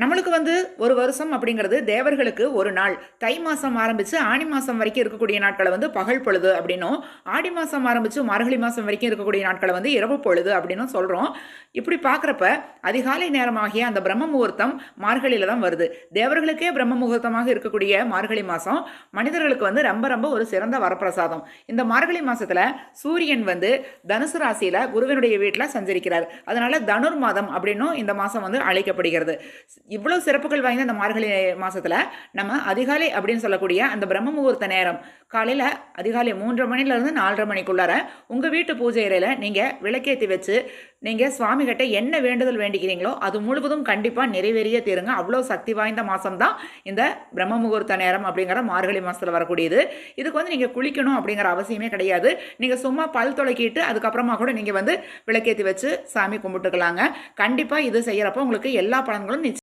நம்மளுக்கு வந்து ஒரு வருஷம் அப்படிங்கிறது தேவர்களுக்கு ஒரு நாள். தை மாதம் ஆரம்பித்து ஆணி மாதம் வரைக்கும் இருக்கக்கூடிய நாட்களை வந்து பகல் பொழுது அப்படின்னும் ஆடி மாதம் ஆரம்பித்து மார்கழி மாதம் வரைக்கும் இருக்கக்கூடிய நாட்களை வந்து இரவு பொழுது அப்படின்னும் சொல்கிறோம் இப்படி பார்க்குறப்ப அதிகாலை நேரமாகிய அந்த பிரம்ம முகூர்த்தம் மார்கழியில் தான் வருது. தேவர்களுக்கே பிரம்ம முகூர்த்தமாக இருக்கக்கூடிய மார்கழி மாதம் மனிதர்களுக்கு வந்து ரொம்ப ரொம்ப ஒரு சிறந்த வரப்பிரசாதம். இந்த மார்கழி மாதத்தில் சூரியன் வந்து தனுசு ராசியில் குருவினுடைய வீட்டில் சஞ்சரிக்கிறார். அதனால் தனுர் மாதம் அப்படின்னும் இந்த மாதம் வந்து அழைக்கப்படுகிறது. இவ்வளோ சிறப்புகள் வாய்ந்த அந்த மார்கழி மாதத்தில் நம்ம அதிகாலை அப்படின்னு சொல்லக்கூடிய அந்த பிரம்ம முகூர்த்த நேரம் காலையில் அதிகாலை மூன்றரை மணிலேருந்து நாலரை மணிக்குள்ளார உங்கள் வீட்டு பூஜை அறையில் நீங்கள் விளக்கேற்றி வச்சு நீங்கள் சுவாமி கிட்ட என்ன வேண்டுதல் வேண்டிக்கிறீங்களோ அது முழுவதும் கண்டிப்பாக நிறைவேறிய தீருங்க. அவ்வளோ சக்தி வாய்ந்த மாதம் தான் இந்த பிரம்ம முகூர்த்த நேரம் அப்படிங்கிற மார்கழி மாதத்தில் வரக்கூடியது. இதுக்கு வந்து நீங்கள் குளிக்கணும் அப்படிங்கிற அவசியமே கிடையாது. நீங்கள் சும்மா பல் துளக்கிட்டு அதுக்கப்புறமா கூட நீங்கள் வந்து விளக்கேற்றி வச்சு சாமி கும்பிட்டுக்கலாங்க. கண்டிப்பாக இது செய்கிறப்போ உங்களுக்கு எல்லா பலன்களும் நிச்சயம்